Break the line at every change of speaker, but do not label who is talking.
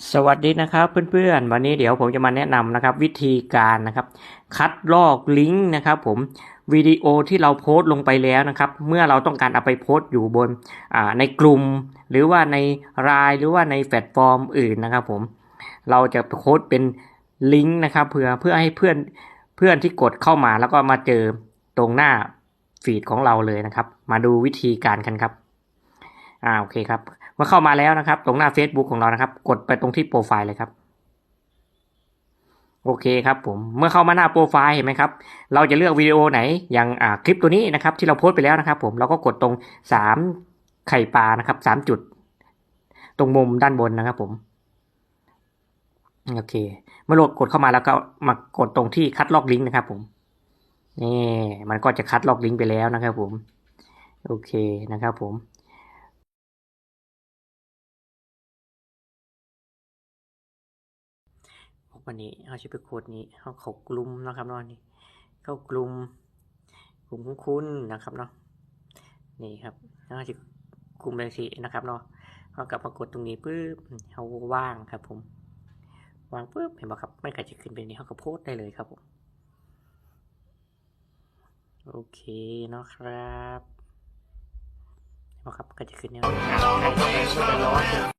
สวัสดีนะครับเพื่อนๆ วันนี้เดี๋ยวผมจะมาแนะนำนะครับ วิธีการนะครับ คัดลอกลิงก์นะครับ ผมวิดีโอที่เราโพสต์ลงไปแล้วนะครับ เมื่อเราต้องการเอาไปโพสต์อยู่บนในกลุ่ม หรือว่าในรายหรือว่าในแพลตฟอร์มอื่นนะครับ ผมเราจะโพสต์เป็นลิงก์นะครับ เพื่อเพื่อให้เพื่อนเพื่อนที่กดเข้ามาแล้วก็มาเจอตรงหน้าฟีดของเราเลยนะครับ มาดูวิธีการกันครับ อ่าโอเคครับเมื่อเข้ามาแล้วนะครับ ตรงหน้า Facebook ของเรานะครับ กดไปตรงที่โปรไฟล์เลยครับโอเคครับผมเมื่อเข้ามาหน้าโปรไฟล์เห็นไหมครับ เราจะเลือกวิดีโอไหนอย่างอ่าคลิปตัวนี้นะครับ ที่เราโพสต์ไปแล้วนะครับ ผมเราก็กดตรงสามไข่ปลานะครับสามจุด ตรงมุมด้านบนนะครับ ผมโอเค เมื่อโหลดกดเข้ามาแล้วก็มากดตรงที่คัดลอกลิงก์นะครับ ผมนี่มันก็จะคัดลอกลิงก์ไปแล้วนะครับ ผม โอเคนะครับ ผม วันนี้เขาจะไปโคดนี้เขาเขากลุ่มนะครับเนาะนี่เข้ากลุ่มกลุ่มของคุณนะครับเนาะนี่ครับเขาจะกลุ่มเลยสินะครับเนาะเขากลับมากดตรงนี้ปุ๊บเขาว่างครับ ผมวางปุ๊บเห็นไหมครับไม่กระจะขึ้นเป็นนี้เขาก็โพสได้เลยครับผมโอเคเนาะครับเห็นไหมครับก็จะขึ้นเนี่ยร้อน